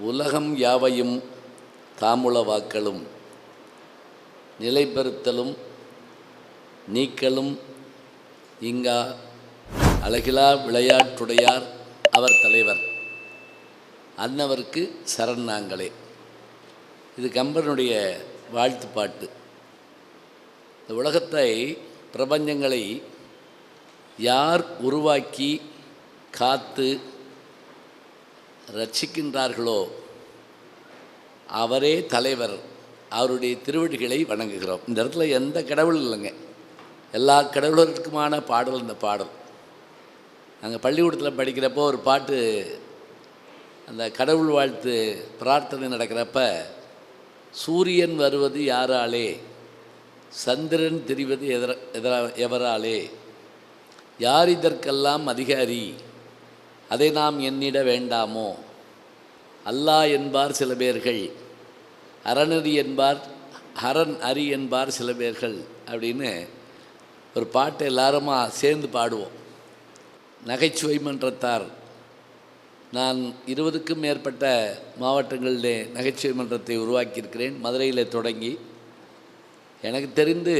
உலகம் யாவையும் தாமுளவாக்கலும் நிலைபெறுத்தலும் நீக்கலும் இங்கா அழகிலா விளையாட்டுடையார் அவர் தலைவர். அன்னவருக்கு சரண் நாங்களே. இது கம்பனுடைய வாழ்த்து பாட்டு இந்த உலகத்தை பிரபஞ்சங்களை யார் உருவாக்கி காத்து ரட்சிக்கின்றார்களோ? அவரே தலைவர். அவருடைய திருவடிகளை வணங்குகிறோம். இந்த இடத்துல எந்த கடவுள் இல்லைங்க. எல்லா கடவுளருக்குமான பாடல் இந்த பாடல். நாங்கள் பள்ளிக்கூடத்தில் படிக்கிறப்போ ஒரு பாட்டு அந்த கடவுள் வாழ்த்து பிரார்த்தனை நடக்கிறப்ப சூரியன் வருவது யாராலே? சந்திரன் தெரிவது எதர எதரா எவராலே? யார் இதற்கெல்லாம் அதிகாரி? அதை நாம் எண்ணிட வேண்டாமோ? அல்லாஹ் என்பார் சில பேர்கள் அறநெறி என்பார் அரண் அரி என்பார் சில பேர்கள் அப்படின்னு ஒரு பாட்டை எல்லாருமா சேர்ந்து பாடுவோம். நகைச்சுவை மன்றத்தார் நான் இருபதுக்கும் மேற்பட்ட மாவட்டங்களிலே நகைச்சுவை மன்றத்தை உருவாக்கியிருக்கிறேன் மதுரையில் தொடங்கி. எனக்கு தெரிந்து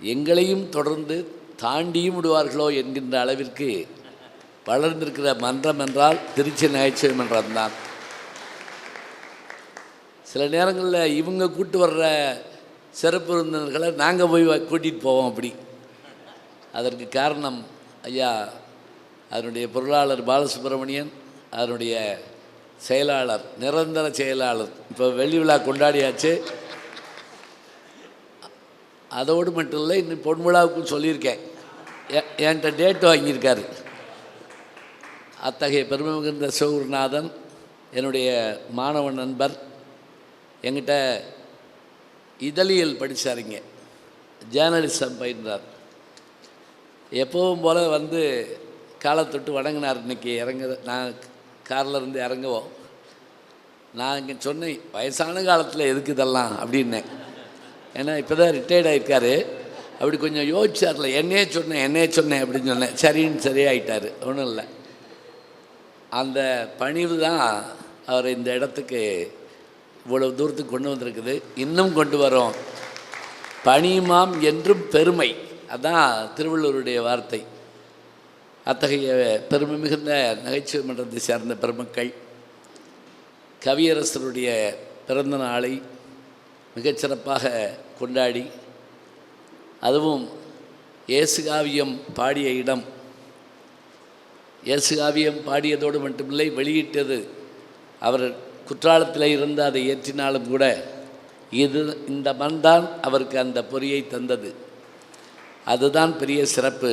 எங்களையும் தொடர்ந்து தாண்டியும் விடுவார்களோ என்கின்ற அளவிற்கு வளர்ந்திருக்கிற மன்றம் என்றால் திருச்சி நகைச்சுவை மன்றம்தான். சில நேரங்களில் இவங்க கூட்டு வர்ற சிறப்பு விருந்தினர்களை நாங்கள் போய் கூட்டிகிட்டு போவோம் அப்படி. அதற்கு காரணம் ஐயா அதனுடைய பொருளாளர் பாலசுப்ரமணியன் அதனுடைய செயலாளர் நிரந்தர செயலாளர். இப்போ வெள்ளி விழா கொண்டாடியாச்சு. அதோடு மட்டும் இல்லை இன்னும் பொன் விழாவுக்கும் சொல்லியிருக்கேன். என்கிட்ட டேட் வாங்கியிருக்காரு. அத்தகைய பெருமை மிகுந்த சிவகுருநாதன் என்னுடைய மாணவ நண்பர் எங்கிட்ட இதழியல் படித்தாருங்க ஜேர்னலிசம் பயின்றார். எப்பவும் போல் வந்து காலத்தொட்டு வணங்கினார். இன்னைக்கு இறங்க நான் காரில் இருந்து இறங்குவோம். நான் இங்கே சொன்னேன் வயசான காலத்தில் எதுக்கு இதெல்லாம் அப்படின்னேன். ஏன்னா இப்போ தான் ரிட்டையர்ட் ஆகிருக்காரு அப்படி கொஞ்சம் யோசிச்சார்ல. என்னையே சொன்னேன் என்னையே சொன்னேன் அப்படின்னு சொன்னேன். சரின்னு சரியாயிட்டார். ஒன்றும் இல்லை. அந்த பணிவு தான் அவரை இந்த இடத்துக்கு இவ்வளவு தூரத்துக்கு கொண்டு வந்திருக்குது. இன்னும் கொண்டு வரோம். பணியுமாம் என்றும் பெருமை. அதான் திருவள்ளுவருடைய வார்த்தை. அத்தகைய பெருமை மிகுந்த நகைச்சுவை மன்றத்தை சேர்ந்த பெருமக்கள் கவியரசருடைய பிறந்த நாளை மிகச்சிறப்பாக கொண்டாடி அதுவும் இயேசுகாவியம் பாடிய இடம் இயேசு காவியம் பாடியதோடு மட்டுமில்லை வெளியிட்டது. அவர் குற்றாலத்தில் இருந்து அதை ஏற்றினாலும் கூட இது இந்த மண்தான் அவருக்கு அந்த பொறியை தந்தது. அதுதான் பெரிய சிறப்பு.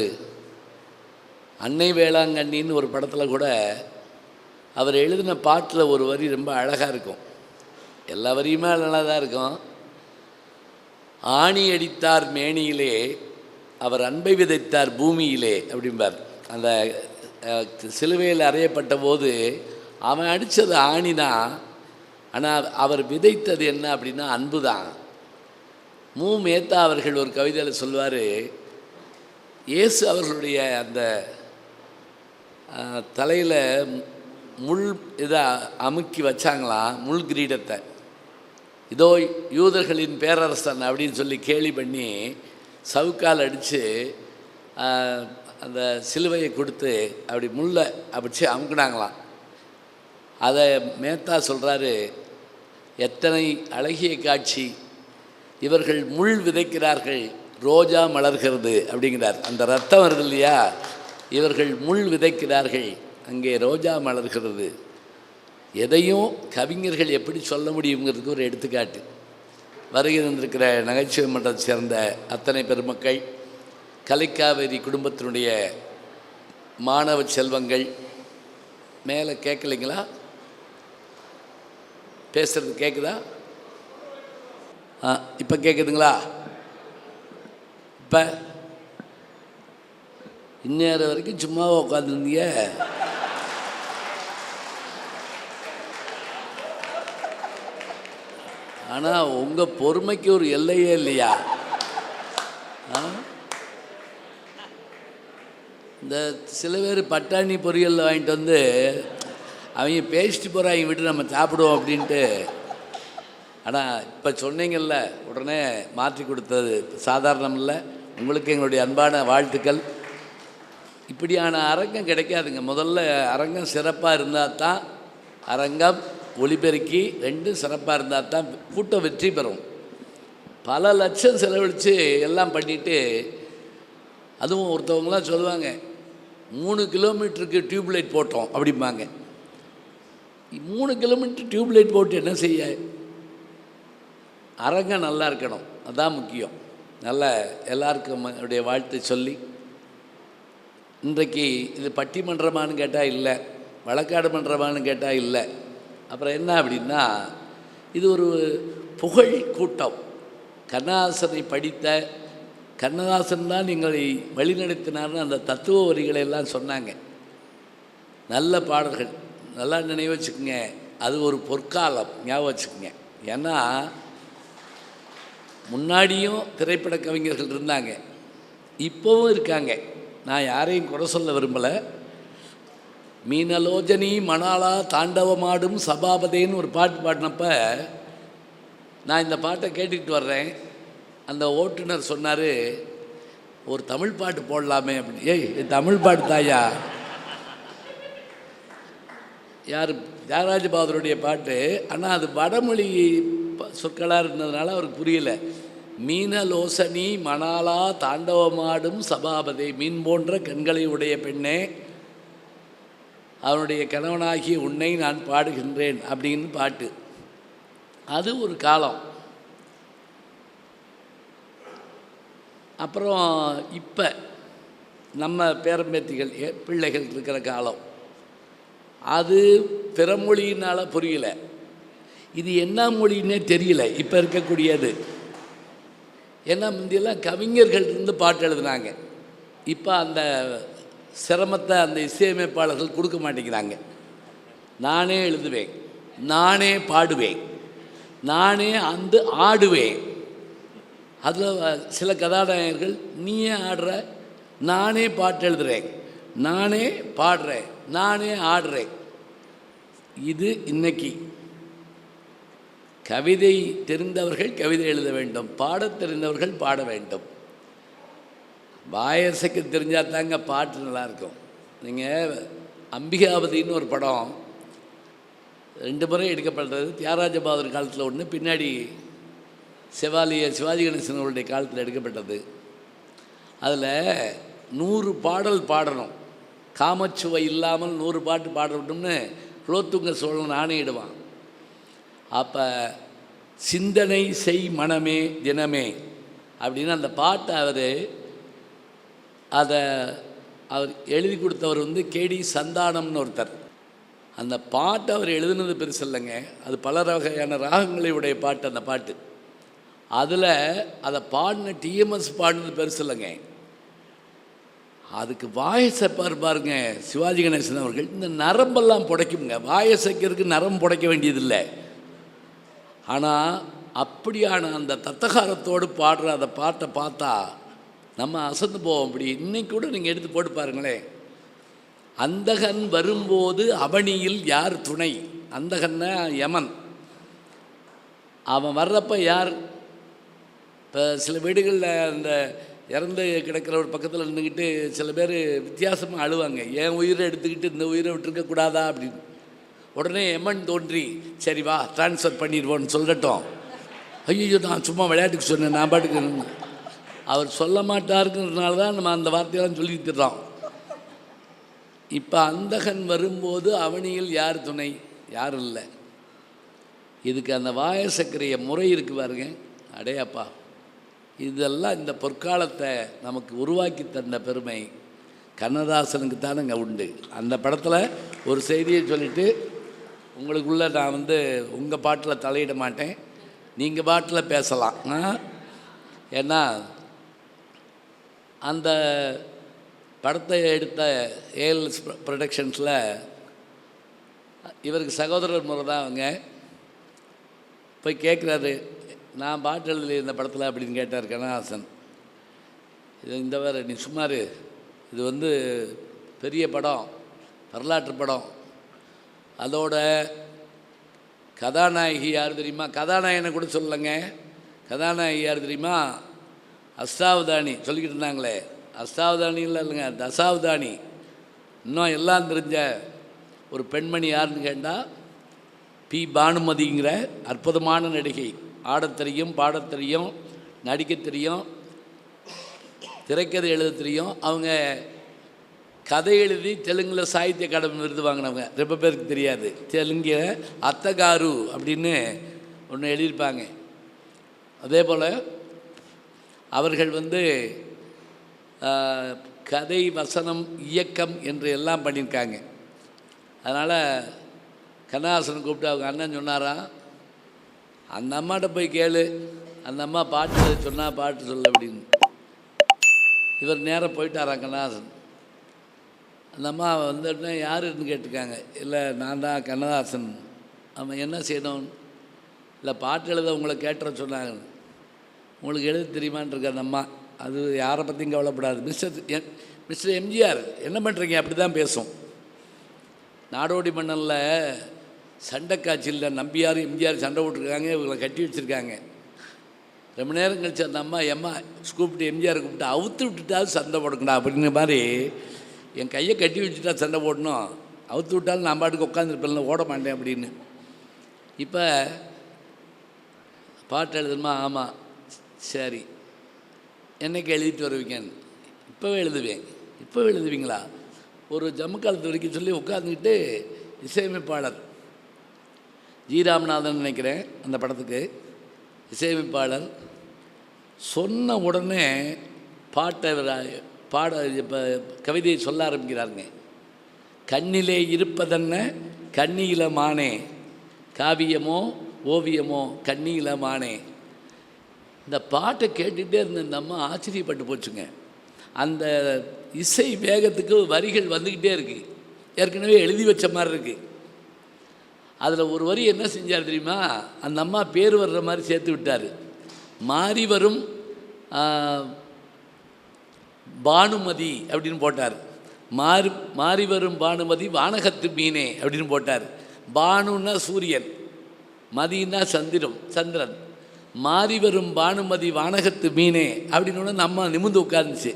அன்னை வேளாங்கண்ணின்னு ஒரு படத்தில் கூட அவர் எழுதின பாட்டில் ஒரு வரி ரொம்ப அழகாக இருக்கும். எல்லா வரியுமே நல்லா தான் இருக்கும். ஆணி அடித்தார் மேனியிலே அவர் அன்பை விதைத்தார் பூமியிலே அப்படிம்பார். அந்த சிலுவையில் அறையப்பட்ட போது அவன் அடித்தது ஆணி தான் ஆனால் அவர் விதைத்தது என்ன அப்படின்னா அன்பு தான் மு. மேத்தா அவர்கள் ஒரு கவிதையில் சொல்வார் இயேசு அவர்களுடைய அந்த தலையில் முள் இதை அமுக்கி வச்சாங்களாம் முள் கிரீடத்தை. இதோ யூதர்களின் பேரரசன் அப்படின்னு சொல்லி கேலி பண்ணி சவுக்கால் அடித்து அந்த சிலுவையை கொடுத்து அப்படி முள்ளை அப்படிச்சு அமுக்குனாங்களாம். அதை மேத்தா சொல்கிறாரு எத்தனை அழகிய காட்சி. இவர்கள் முள் விதைக்கிறார்கள் ரோஜா மலர்கிறது அப்படிங்கிறார். அந்த ரத்தம் வருது இல்லையா? இவர்கள் முள் விதைக்கிறார்கள் அங்கே ரோஜா மலர்கிறது. எதையும் கவிஞர்கள் எப்படி சொல்ல முடியுங்கிறதுக்கு ஒரு எடுத்துக்காட்டு. வருகை தந்திருக்கிற நகைச்சுவை மன்றத்தை சேர்ந்த அத்தனை பெருமக்கள் கலைக்காவேரி குடும்பத்தினுடைய மாணவ செல்வங்கள் மேலே கேட்கலைங்களா? பேசுறது கேட்குதா ஆ இப்போ கேட்குதுங்களா இப்போ இந்நேரம் வரைக்கும் சும்மா உட்காந்துருந்தீங்க ஆனால் உங்கள் பொறுமைக்கு ஒரு எல்லையே இல்லையா? ஆ? இந்த சில பேர் பட்டாணி பொரியல் வாங்கிட்டு வந்து அவங்க பேசிட்டு போகிறாங்க விட்டு நம்ம சாப்பிடுவோம் அப்படின்ட்டு. ஆனால் இப்போ சொன்னீங்கல்ல உடனே மாற்றி கொடுத்தது சாதாரணம் இல்லை. உங்களுக்கு எங்களுடைய அன்பான வாழ்த்துக்கள். இப்படியான அரங்கம் கிடைக்காதுங்க. முதல்ல அரங்கம் சிறப்பாக இருந்தால் தான் அரங்கம் ஒளிபெருக்கி ரெண்டும் சிறப்பாக இருந்தால் தான் கூட்டம் வெற்றி பெறும். பல லட்சம் செலவழித்து எல்லாம் பண்ணிட்டு அதுவும் ஒருத்தவங்களாம் சொல்லுவாங்க மூணு கிலோமீட்டருக்கு டியூப்லைட் போட்டோம் அப்படிம்பாங்க. மூணு கிலோமீட்டர் டியூப்லைட் போட்டு என்ன செய்ய? அரங்கம் நல்லா இருக்கணும் அதான் முக்கியம். நல்ல எல்லாருக்கும் என்னுடைய வாழ்த்து சொல்லி இன்றைக்கு இது பட்டிமன்றமான்னு கேட்டால் இல்லை வழக்காடு மன்றமான்னு கேட்டால் இல்லை. அப்புறம் என்ன அப்படின்னா இது ஒரு புகழ் கூட்டம். கண்ணாசனை படித்த கண்ணதாசன் தான் எங்களை வழிநடத்தினார்னு அந்த தத்துவ வரிகளை எல்லாம் சொன்னாங்க. நல்ல பாடல்கள். நல்லா நினைவு வச்சுக்கோங்க. அது ஒரு பொற்காலம். ஞாபகம் வச்சுக்கோங்க. ஏன்னா முன்னாடியும் திரைப்பட கவிஞர்கள் இருந்தாங்க. இப்போவும் இருக்காங்க. நான் யாரையும் குறை சொல்ல விரும்பலை. மீனலோஜனி மணாலா தாண்டவமாடும் சபாபதேன்னு ஒரு பாட்டு பாடினப்ப நான் இந்த பாட்டை கேட்டுக்கிட்டு வர்றேன். அந்த ஓட்டுநர் சொன்னார் ஒரு தமிழ் பாட்டு போடலாமே அப்படின்னு. ஏய் இது தமிழ் பாட்டு தாயா யார் தியாகராஜ பகதருடைய பாட்டு. ஆனால் அது வடமொழி ப- சொற்களாக இருந்ததுனால அவருக்கு புரியல. மீனலோசனி மணாலா தாண்டவமாடும் சபாபதி மீன் போன்ற கண்களை உடைய பெண்ணே அவனுடைய கணவனாகிய உன்னை நான் பாடுகின்றேன் அப்படின்னு பாட்டு. அது ஒரு காலம். அப்புறம் இப்போ நம்ம பேரம்பேத்திகள் பிள்ளைகள் இருக்கிற காலம். அது பிற மொழியினால் புரியல. இது என்ன மொழின்னே தெரியல. இப்போ இருக்கக்கூடியது. ஏன்னா முந்தியெல்லாம் கவிஞர்கள் இருந்து பாட்டு எழுதுனாங்க. இப்போ அந்த சிரமத்தை அந்த இசையமைப்பாளர்கள் கொடுக்க மாட்டேங்கிறாங்க. நானே எழுதுவேன். நானே பாடுவேன். நானே அந்த ஆடுவேன். அதில் சில கதாநாயகர்கள் நீயே ஆடுற நானே பாட்டு எழுதுறேன் நானே பாடுறேன் நானே ஆடுறேன். இது இன்னைக்கு. கவிதை தெரிந்தவர்கள் கவிதை எழுத வேண்டும் பாடத் தெரிந்தவர்கள் பாட வேண்டும். வாயசைக்கு தெரிஞ்சால் தாங்க பாட்டு நல்லாயிருக்கும். நீங்கள் அம்பிகாபதின்னு ஒரு படம் ரெண்டு முறை எடுக்கப்படுறது தியாகராஜ காலத்தில் ஒன்று பின்னாடி சிவாலிய சிவாஜி கணேசன் அவருடைய காலத்தில் எடுக்கப்பட்டது. அதில் நூறு பாடல் பாடணும். காமச்சுவை இல்லாமல் நூறு பாட்டு பாடணும்னு குலோத்துங்க சோழன் ஆணையிடுவான். அப்போ சிந்தனை செய் மனமே தினமே அப்படின்னு அந்த பாட்டை அவர் அதை அவர் எழுதி கொடுத்தவர் வந்து கேடி சந்தானம்னு ஒருத்தர். அந்த பாட்டை அவர் எழுதுனது பெருசு இல்லைங்க. அது பல வகையான ராகங்களை உடைய பாட்டு அந்த பாட்டு. அதில் அதை பாடின டிஎம்எஸ் பாடினது பெருசு இல்லைங்க அதுக்கு வாயசைப்பார் பாருங்க சிவாஜி கணேசன் அவர்கள். இந்த நரம்பெல்லாம் புடைக்குங்க வாயசைக்கிறதுக்கு நரம்பு புடைக்க வேண்டியதில்லை. ஆனால் அப்படியான அந்த தத்தகாரத்தோடு பாடுற அந்த பாட்டை பார்த்தா நம்ம அசந்து போவோம். அப்படி இன்னைக்கு கூட நீங்கள் எடுத்து போட்டு பாருங்களேன். அந்தகன் வரும்போது அவனியில் யார் துணை? அந்தகன்னா யமன். அவன் வர்றப்ப யார்? இப்போ சில வீடுகளில் அந்த இறந்து கிடக்கிற ஒரு பக்கத்தில் நின்றுக்கிட்டு சில பேர் வித்தியாசமாக அழுவாங்க. என் உயிரை எடுத்துக்கிட்டு இந்த உயிரை விட்டுருக்க கூடாதா? அப்படின்னு. உடனே எம்மன் தோன்றி சரி வா ட்ரான்ஸ்ஃபர் பண்ணிடுவோன்னு சொல்லட்டும். ஐயோ நான் சும்மா விளையாட்டுக்கு சொன்னேன் நான் பாட்டுக்கு அவர் சொல்ல மாட்டாருங்கிறதுனால தான் நம்ம அந்த வார்த்தையெல்லாம் சொல்லி தர்றோம் இப்போ அந்தகன் வரும்போது அவனியில் யார் துணை? யாரும் இல்லை. இதுக்கு அந்த வாயசக்கரைய முறை இருக்கு பாருங்க. அடையாப்பா. இதெல்லாம் இந்த பொற்காலத்தை நமக்கு உருவாக்கி தந்த பெருமை. கண்ணதாசனுக்கு தானுங்க உண்டு. அந்த படத்தில் ஒரு செய்தியை சொல்லிவிட்டு உங்களுக்குள்ளே நான் வந்து உங்கள் பாட்டில் தலையிட மாட்டேன். நீங்கள் பாட்டில் பேசலாம். ஏன்னா அந்த படத்தை எடுத்த ஏஎல்எஸ் ப்ரொடக்ஷன்ஸில் இவருக்கு சகோதரர் முறை தான் அவங்க போய் கேட்குறாரு நான் பாட்டு எழுதல இந்த படத்தில் அப்படின்னு கேட்டார் கனஹாசன் இது இந்த வேறு நீ சுமார் இது வந்து பெரிய படம் வரலாற்று படம். அதோட கதாநாயகி யார் தெரியுமா? கதாநாயகனை கூட சொல்லலைங்க. கதாநாயகி யார் தெரியுமா? அஸ்தாவதானி சொல்லிக்கிட்டு இருந்தாங்களே. அஸ்தாவதானி இல்லை இல்லைங்க தசாவதானி. இன்னும் எல்லாம் தெரிஞ்ச ஒரு பெண்மணி யாருன்னு கேட்டால் பி. பானுமதிங்கிற அற்புதமான நடிகை. ஆடத் தெரியும் பாடத் தெரியும் நடிக்கத் தெரியும் திரைக்கதை எழுத தெரியும். அவங்க கதை எழுதி தெலுங்கில் சாகித்ய அகாடமி விருது வாங்கினவங்க ரொம்ப பேருக்கு தெரியாது. தெலுங்கில் அத்தகாரு அப்படின்னு ஒன்று எழுதியிருப்பாங்க. அதே போல் அவர்கள் வந்து கதை வசனம் இயக்கம் என்று எல்லாம் பண்ணியிருக்காங்க. அதனால் கண்ணாசன் கூப்பிட்டு அவங்க அண்ணன் சொன்னாராம் அந்த அம்மாட்ட போய் கேளு. அந்த அம்மா பாட்டு எழுத பாட்டு சொல்ல அப்படின்னு. இவர் நேராக போயிட்டாராம் கண்ணதாசன். அந்த அம்மா வந்துட்டு யாருன்னு கேட்டிருக்காங்க. இல்லை நான் தான் கண்ணதாசன். அவன் என்ன செய்யணும்? இல்லை பாட்டு எழுத உங்களை கேட்டுற சொன்னாங்க. உங்களுக்கு எழுத தெரியுமான்ருக்கு அந்த அம்மா. அது யாரை பற்றியும் கவலைப்படாது. மிஸ்டர் என் மிஸ்டர் எம்ஜிஆர் என்ன பண்ணுறீங்க அப்படி தான் பேசும். நாடோடி மன்னனில் சண்டை காய்ச்சலில் நம்பியார் எம்ஜிஆர் சண்டை போட்டிருக்காங்க இவங்களை கட்டி வச்சுருக்காங்க. ரொம்ப நேரம் கழிச்சு அந்த அம்மா எம்மா கூப்பிட்டு எம்ஜிஆர் கூப்பிட்டு அவுத்து விட்டுட்டாலும் சண்டை போடுங்கடா அப்படிங்கிற மாதிரி என் கையை கட்டி வச்சுட்டா சண்டை போடணும். அவுத்து விட்டாலும் நான் பாட்டுக்கு உட்காந்துருப்பேன் ஓட மாட்டேன் அப்படின்னு. இப்போ பாட்டு எழுதணுமா ஆமாம் சரி. என்னைக்கு எழுதிட்டு வருவீங்கன்னு இப்போவே எழுதுவேன். இப்போவே எழுதுவீங்களா? ஒரு ஜம்மு காலத்து வரைக்கும் சொல்லி உட்காந்துக்கிட்டு இசையமைப்பாளர். ஜி. ராமநாதன் நினைக்கிறேன் அந்த படத்துக்கு. இசையமைப்பாளர். சொன்ன உடனே பாட்டை பாட இப்போ கவிதையை சொல்ல ஆரம்பிக்கிறாருங்க. கண்ணிலே இருப்பதென்ன? கண்ணியில மானே. காவியமோ ஓவியமோ கண்ணியில மானே. இந்த பாட்டை கேட்டுகிட்டே இருந்த இந்த அம்மா ஆச்சரியப்பட்டு போச்சுங்க. அந்த இசை வேகத்துக்கு வரிகள் வந்துக்கிட்டே இருக்குது ஏற்கனவே எழுதி வச்ச மாதிரி இருக்குது அதில் ஒரு வரி என்ன செஞ்சார் தெரியுமா? அந்த அம்மா பேர் வர்ற மாதிரி சேர்த்து விட்டார். மாறி வரும் பானுமதி அப்படின்னு போட்டார். மாறி மாறி வரும் பானுமதி வானகத்து மீனே அப்படின்னு போட்டார். பானுன்னா சூரியன் மதினா சந்திரம் சந்திரன். மாறி வரும் பானுமதி வானகத்து மீனே அப்படின்னு நம்ம நிமிந்து உட்கார்ந்துச்சு.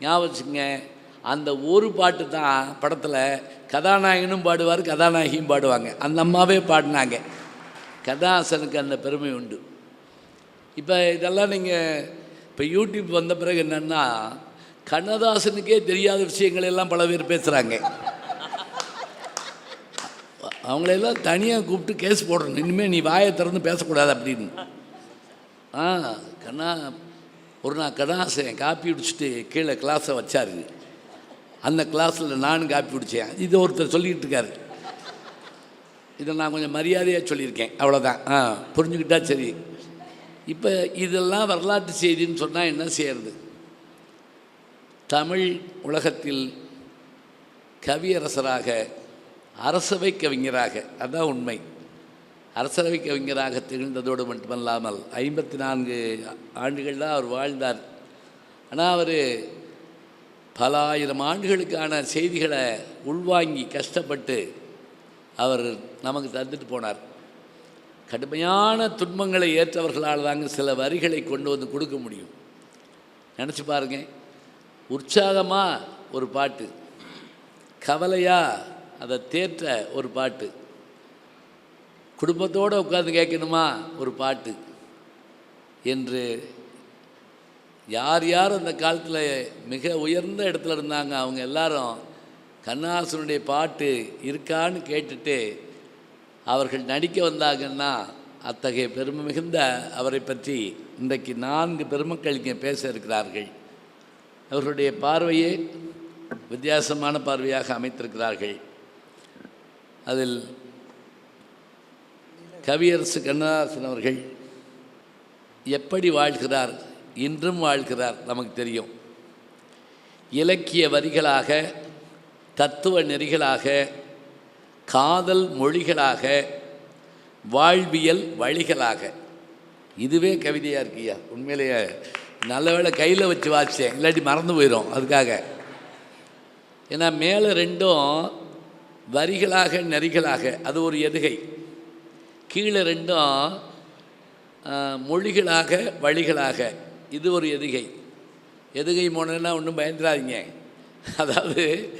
ஞாபகம் வச்சுங்க அந்த ஒரு பாட்டு தான் படத்தில் கதாநாயகனும் பாடுவார் கதாநாயகியும் பாடுவாங்க. அந்த அம்மாவே பாடினாங்க. கதாசனுக்கு அந்த பெருமை உண்டு. இப்போ இதெல்லாம் நீங்கள் இப்போ யூடியூப் வந்த பிறகு என்னென்னா கண்ணதாசனுக்கே தெரியாத விஷயங்கள் எல்லாம் பல பேர் பேசுகிறாங்க அவங்களெல்லாம் தனியாக கூப்பிட்டு கேஸ் போடணும். இனிமேல் நீ வாயை திறந்து பேசக்கூடாது அப்படின்னு. ஆ கண்ணா ஒரு நாள் கண்ணாசன் காப்பி குடிச்சிட்டு கீழே கிளாஸை வச்சாரு. அந்த கிளாஸில் நானும் காப்பி குடித்தேன் இது ஒருத்தர் சொல்லிக்கிட்டு இருக்காரு. இதை நான் கொஞ்சம் மரியாதையாக சொல்லியிருக்கேன். அவ்வளோதான் ஆ புரிஞ்சுக்கிட்டா சரி. இப்போ இதெல்லாம் வரலாற்று செய்தின்னு சொன்னால் என்ன செய்யறது? தமிழ் உலகத்தில் கவியரசராக அரசவை கவிஞராக அதான் உண்மை. அரசவை கவிஞராக திகழ்ந்ததோடு மட்டுமல்லாமல் ஐம்பத்தி நான்கு ஆண்டுகள் தான் அவர் வாழ்ந்தார். ஆனால் அவர் பல ஆயிரம் ஆண்டுகளுக்கான செய்திகளை உள்வாங்கி கஷ்டப்பட்டு அவர் நமக்கு தந்துட்டு போனார். கடுமையான துன்பங்களை ஏற்றவர்களால் தாங்க சில வரிகளை கொண்டு வந்து கொடுக்க முடியும். நினச்சி பாருங்க. உற்சாகமாக ஒரு பாட்டு. கவலையாக அதை தேற்ற ஒரு பாட்டு. குடும்பத்தோடு உட்காந்து கேட்கணுமா? ஒரு பாட்டு. என்று யார் யார் அந்த காலத்தில் மிக உயர்ந்த இடத்துல இருந்தாங்க அவங்க எல்லாரும் கண்ணாசனுடைய பாட்டு இருக்கான்னு கேட்டுட்டு அவர்கள் நடிக்க வந்தாங்கன்னா அத்தகைய பெருமை மிகுந்த அவரை பற்றி இன்றைக்கு நான்கு பெருமக்கள் இங்கே பேச இருக்கிறார்கள். அவர்களுடைய பார்வையே வித்தியாசமான பார்வையாக அமைத்திருக்கிறார்கள். அதில் கவியரசு கண்ணதாசன் அவர்கள் எப்படி வாழ்கிறார் இன்றும் வாழ்கிறார் நமக்கு தெரியும். இலக்கிய வரிகளாக தத்துவ நெறிகளாக காதல் மொழிகளாக வாழ்வியல் வழிகளாக. இதுவே கவிதையாக இருக்கியா? உண்மையிலேயே நல்ல கையில் வச்சு வாசித்தேன் இல்லாட்டி மறந்து போயிடும் அதுக்காக. ஏன்னா மேலே ரெண்டும் வரிகளாக நெறிகளாக அது ஒரு எதுகை. கீழே ரெண்டும் மொழிகளாக வழிகளாக. இது ஒரு எதுகை. எதுகை மோனைன்னா ஒன்றும் பயந்துடாதீங்க அதாவது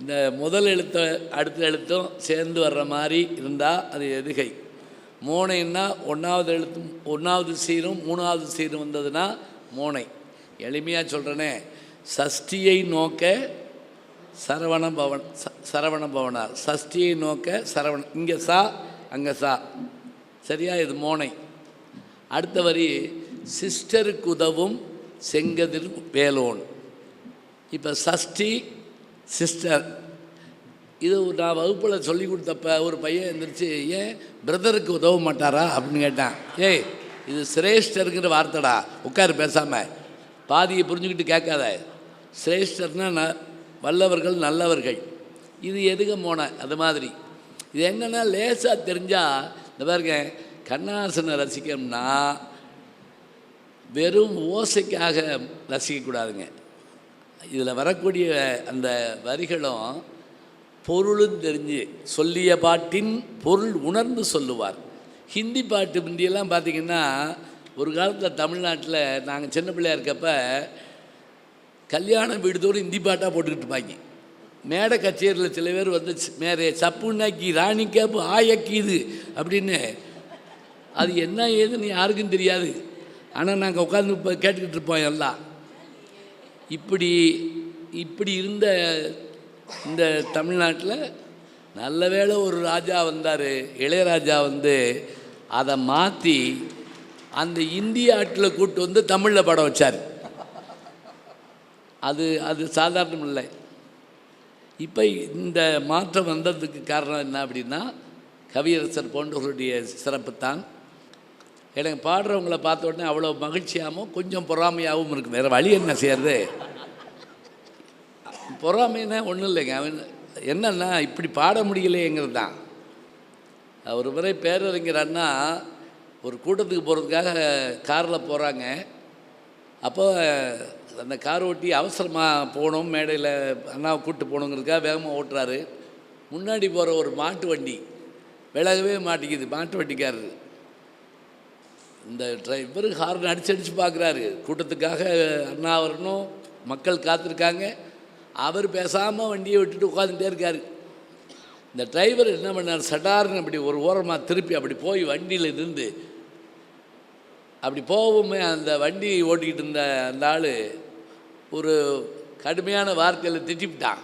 இந்த முதல் எழுத்த அடுத்த எழுத்தும் சேர்ந்து வர்ற மாதிரி இருந்தால் அது எதுகை. மோனைன்னா ஒன்றாவது எழுத்தும் ஒன்றாவது சீரும் மூணாவது சீரும் வந்ததுன்னா மோனை. எளிமையாக சொல்கிறேனே சஷ்டியை நோக்க சரவண பவன் ச- சரவண பவனார் சஷ்டியை நோக்க சரவண இங்கே சா அங்கே சா. சரியா? இது மோனை. அடுத்த வரி சிஸ்டருக்கு உதவும் செங்கதிர் வேலோன். இப்போ சஷ்டி சிஸ்டர். இது நான் வகுப்பில் சொல்லி கொடுத்தப்ப ஒரு பையன் எந்திரிச்சு ஏன் பிரதருக்கு உதவ மாட்டாரா? அப்படின்னு கேட்டான். ஏய் இது சிரேஷ்டருங்கிற வார்த்தைடா. உட்காரு பேசாமல் பாதியை புரிஞ்சுக்கிட்டு கேட்காத. சிரேஷ்டர்னா ந வல்லவர்கள் நல்லவர்கள். இது எதுக போனேன் அது மாதிரி. இது என்னென்னா லேசாக தெரிஞ்சால் இந்த பாருங்க கண்ணாசனை ரசிக்கணும்னா வெறும் ஓசைக்காக ரசிக்கக்கூடாதுங்க. இதில் வரக்கூடிய அந்த வரிகளும் பொருளும் தெரிஞ்சு சொல்லிய பாட்டின் பொருள் உணர்ந்து சொல்லுவார். ஹிந்தி பாட்டு முந்தியெல்லாம் பார்த்தீங்கன்னா ஒரு காலத்தில் தமிழ்நாட்டில் நாங்கள் சின்ன பிள்ளையாக இருக்கப்ப கல்யாண வீடுதோறும் ஹிந்தி பாட்டாக போட்டுக்கிட்டு இருப்பாங்க. மேடை கச்சேரியில் சில பேர் வந்து மேரே சப்புனாக்கி ராணி கேப்பு ஆயக்கி இது அப்படின்னு. அது என்ன ஏதுன்னு யாருக்கும் தெரியாது. ஆனால் நாங்கள் உட்காந்து இப்போ கேட்டுக்கிட்டு இருப்போம் எல்லாம். இப்படி இப்படி இருந்த இந்த தமிழ்நாட்டில் நல்ல வேளை ஒரு ராஜா வந்தார் இளையராஜா வந்து அதை மாற்றி அந்த இந்திய ஆட்டில் கூட்டு வந்து தமிழில் படம் வச்சார். அது அது சாதாரணம் இல்லை. இப்போ இந்த மாற்றம் வந்ததுக்கு காரணம் என்ன அப்படின்னா கவியரசர் போன்றவர்களுடைய சிறப்பு தான் எனக்கு பாடுறவங்கள பார்த்த உடனே அவ்வளோ மகிழ்ச்சியாகவும் கொஞ்சம் பொறாமையாகவும் இருக்குது வேறு வழி என்ன செய்யறது? பொறாமைன்னா ஒன்றும் இல்லைங்க. அவன் என்னன்னா இப்படி பாட முடியலையேங்கிறது தான். ஒரு முறை பேரறிஞர் அண்ணா ஒரு கூட்டத்துக்கு போகிறதுக்காக காரில் போகிறாங்க அப்போ அந்த கார் ஓட்டி அவசரமாக போகணும் மேடையில் அண்ணாவை கூப்பிட்டு போகணுங்கிறதுக்காக வேகமாக ஓட்டுறாரு. முன்னாடி போகிற ஒரு மாட்டு வண்டி விலகவே மாட்டேங்குது மாட்டு வண்டிக்காரரு. இந்த டிரைவர் ஹார்ன் அடிச்சு அடித்து பார்க்குறாரு கூட்டத்துக்காக அண்ணா வரணும். மக்கள் காத்திருக்காங்க. அவர் பேசாமல் வண்டியை விட்டுட்டு உட்காந்துட்டே இருக்கார். இந்த டிரைவர் என்ன பண்ணார்? சடார்னு அப்படி ஒரு ஓரமாக திருப்பி அப்படி போய் வண்டியில் இருந்து அப்படி போகவுமே அந்த வண்டி ஓட்டிக்கிட்டு இருந்த அந்த ஆள் ஒரு கடுமையான வார்த்தையில் திட்டிவிட்டான்.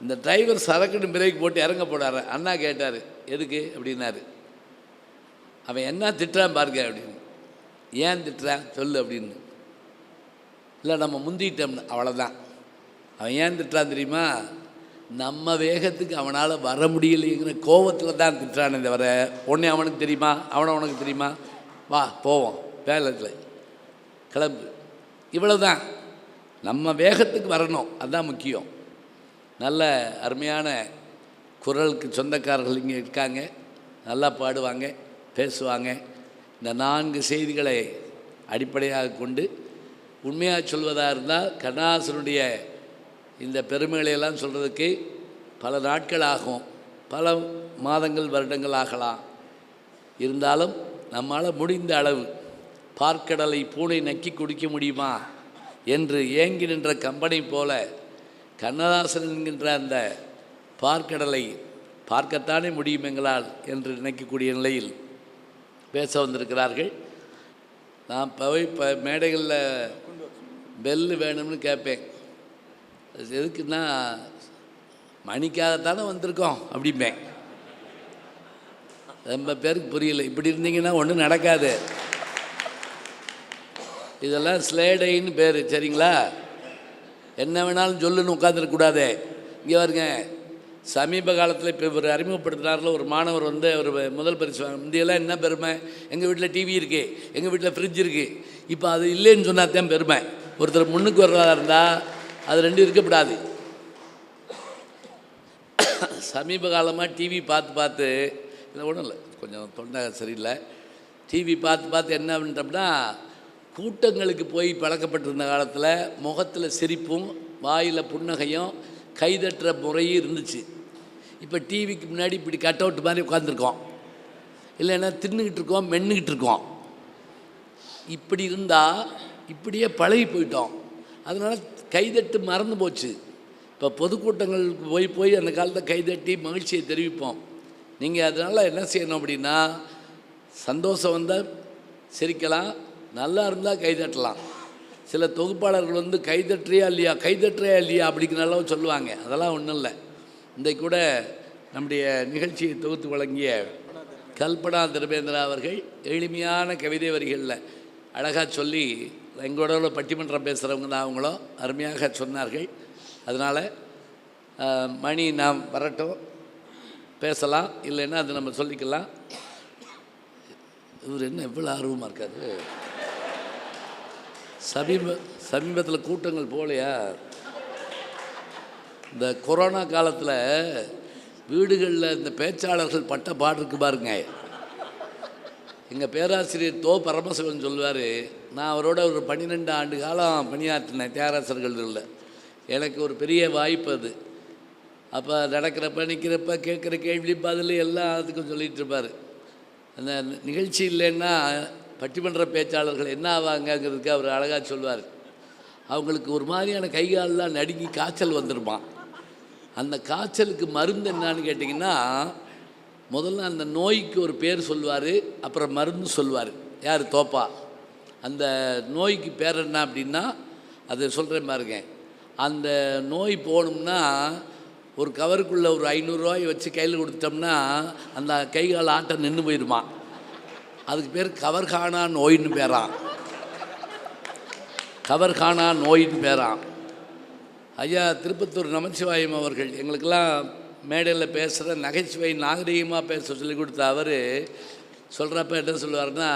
இந்த டிரைவர் சரக்குன்னு பிரேக் போட்டு இறங்க போனார். அண்ணா கேட்டார் எதுக்கு? அப்படின்னாரு. அவன் என்ன திட்டுறான் பாருங்க அப்படின்னு. ஏன் திட்டுறான்? சொல்லு அப்படின்னு. இல்லை நம்ம முந்திட்டோம்னு அவ்வளோதான் அவன் ஏன் திட்டுறான் தெரியுமா? நம்ம வேகத்துக்கு அவனால் வர முடியலைங்கிற கோவத்தில் தான் திட்டுறானே தவிர உடனே அவனுக்கு தெரியுமா? அவனை உனக்கு தெரியுமா? வா போவோம். வேலத்தில் கிளம்பு. இவ்வளவுதான். நம்ம வேகத்துக்கு வரணும். அதுதான் முக்கியம். நல்ல அருமையான குரலுக்கு சொந்தக்காரர்கள் இங்கே இருக்காங்க. நல்லா பாடுவாங்க. பேசுவாங்க. இந்த நான்கு செய்திகளை அடிப்படையாக கொண்டு உண்மையாக சொல்வதாக இருந்தால் கண்ணாசனுடைய இந்த பெருமைகளையெல்லாம் சொல்கிறதுக்கு பல நாட்கள் ஆகும் பல மாதங்கள் வருடங்கள் ஆகலாம். இருந்தாலும் நம்மால் முடிந்த அளவு பார்க்கடலை பூனை நக்கி குடிக்க முடியுமா என்று ஏங்கி நின்ற கம்பெனி போல கண்ணதாசன் என்கின்ற அந்த பார்க்கடலை பார்க்கத்தானே முடியும் எங்களால் என்று நினைக்கக்கூடிய நிலையில் பேச வந்திருக்கிறார்கள். நான் போய் இப்போ மேடைகளில் பெல்லு வேணும்னு கேட்பேன் எதுக்குன்னா மணிக்காகத்தானே வந்திருக்கோம் அப்படிம்பேன். ரொம்ப பேருக்கு புரியல. இப்படி இருந்தீங்கன்னா ஒன்றும் நடக்காது. இதெல்லாம் ஸ்லேடைன்னு பேர் சரிங்களா? என்ன வேணாலும் சொல்லுன்னு உட்காந்துருக்கக்கூடாது இங்கே வருங்க சமீப காலத்தில் இப்போ இவர் அறிமுகப்படுத்தினார்ல ஒரு மாணவர் வந்து ஒரு முதல் பரிசு வாங்க முந்தையெல்லாம் என்ன பெருமை? எங்கள் வீட்டில் டிவி இருக்குது எங்கள் வீட்டில் ஃப்ரிட்ஜ் இருக்குது இப்போ அது இல்லைன்னு சொன்னால் தான் பெருமை. ஒருத்தர் முன்னுக்கு வர்றதா இருந்தால் அது ரெண்டும் இருக்கக்கூடாது சமீப காலமாக டிவி பார்த்து பார்த்து இல்லை ஒன்றும் இல்லை. கொஞ்சம் தொண்டை சரியில்லை. டிவி பார்த்து பார்த்து என்ன பண்ணிட்டோம்னா கூட்டங்களுக்கு போய் பழக்கப்பட்டிருந்த காலத்தில் முகத்தில் சிரிப்பும் வாயில் புன்னகையும் கைதட்டுற முறையும் இருந்துச்சு. இப்போ டிவிக்கு முன்னாடி இப்படி கட் அவுட் மாதிரி உட்காந்துருக்கோம் இல்லைன்னா தின்னுக்கிட்டு இருக்கோம் மென்னுக்கிட்டு இருக்கோம். இப்படி இருந்தால் இப்படியே பழகி போயிட்டோம். அதனால் கைதட்டு மறந்து போச்சு. இப்போ பொதுக்கூட்டங்களுக்கு போய் போய் அந்த காலத்தை கைதட்டி மகிழ்ச்சியை தெரிவிப்போம். நீங்கள் அதனால் என்ன செய்யணும் அப்படின்னா சந்தோஷம் வந்தால் சிரிக்கலாம் நல்லா இருந்தால் கைதட்டலாம். சில தொகுப்பாளர்கள் வந்து கைதட்டுறியா இல்லையா? கைதட்டுறியா இல்லையா? அப்படிங்கிறனாலும் சொல்லுவாங்க. அதெல்லாம் ஒன்றும் இல்லை. இன்றைக்கு கூட நம்முடைய நிகழ்ச்சியை தொகுத்து வழங்கிய கல்பனா திருவேந்திரா அவர்கள் எளிமையான கவிதை வரிகளில் அழகாக சொல்லி எங்களோட பட்டிமன்றம் பேசுகிறவங்க தான் அவங்களும் அருமையாக சொன்னார்கள். அதனால் மணி நாம் வரட்டும். பேசலாம். இல்லைன்னா அது நம்ம சொல்லிக்கலாம். இவர் என்ன எவ்வளோ ஆர்வமாக இருக்காரு? சமீப சமீபத்தில் கூட்டங்கள் போகலையா இந்த கொரோனா காலத்தில் வீடுகளில் இந்த பேச்சாளர்கள் பட்ட பாடு இருக்கு பாருங்க. எங்கள் பேராசிரியர் தோ பரமசிவன் சொல்லுவார் நான் அவரோட ஒரு பன்னிரெண்டு ஆண்டு காலம் பணியாற்றினேன் தியாகராசர்கள் இல்லை. எனக்கு ஒரு பெரிய வாய்ப்பு அது. அப்போ நடக்கிறப்ப நிற்கிறப்ப கேட்குற கேள்வி பதில் எல்லாம் அதுக்கும் சொல்லிகிட்டு இருப்பார். அந்த நிகழ்ச்சி இல்லைன்னா பட்டிமன்ற பேச்சாளர்கள் என்ன ஆவாங்கங்கிறதுக்கு அவர் அழகாக சொல்வார். அவங்களுக்கு ஒரு மாதிரியான கைகாலெலாம் நடுங்கி காய்ச்சல் வந்துருப்பான் அந்த காய்ச்சலுக்கு மருந்து என்னன்னு கேட்டிங்கன்னா முதல்ல அந்த நோய்க்கு ஒரு பேர் சொல்லுவார் அப்புறம் மருந்து சொல்லுவார் யார்? தோப்பா. அந்த நோய்க்கு பேர் என்ன அப்படின்னா அதை சொல்கிறேன் பாருங்க. அந்த நோய் போகணும்னா ஒரு கவருக்குள்ளே ஒரு ஐநூறுரூவாய் வச்சு கையில் கொடுத்துட்டோம்னா அந்த கை கால் ஆட்டம் நின்று போயிடுமா அதுக்கு பேர் கவர்கானா நோயின்னு பேரான் கவர்கானா நோயின்னு பேரான் ஐயா திருப்பத்தூர் நமச்சிவாயம் அவர்கள் எங்களுக்கெல்லாம் மேடையில் பேசுகிற நகைச்சுவை நாகரிகமாக பேச சொல்லி கொடுத்த அவர் சொல்கிறப்ப என்ன சொல்லுவார்னா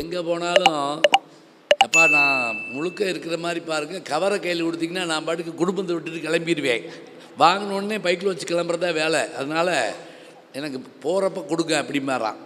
எங்கே போனாலும் எப்பா நான் முழுக்க இருக்கிற மாதிரி பாருங்கள் கவரை கையில் கொடுத்தீங்கன்னா நான் பாட்டுக்கு குடும்பத்தை விட்டுட்டு கிளம்பிடுவேன். வாங்கினோடனே பைக்கில் வச்சு கிளம்புறதா வேலை. அதனால் எனக்கு போகிறப்ப கொடுங்க அப்படிமாறான்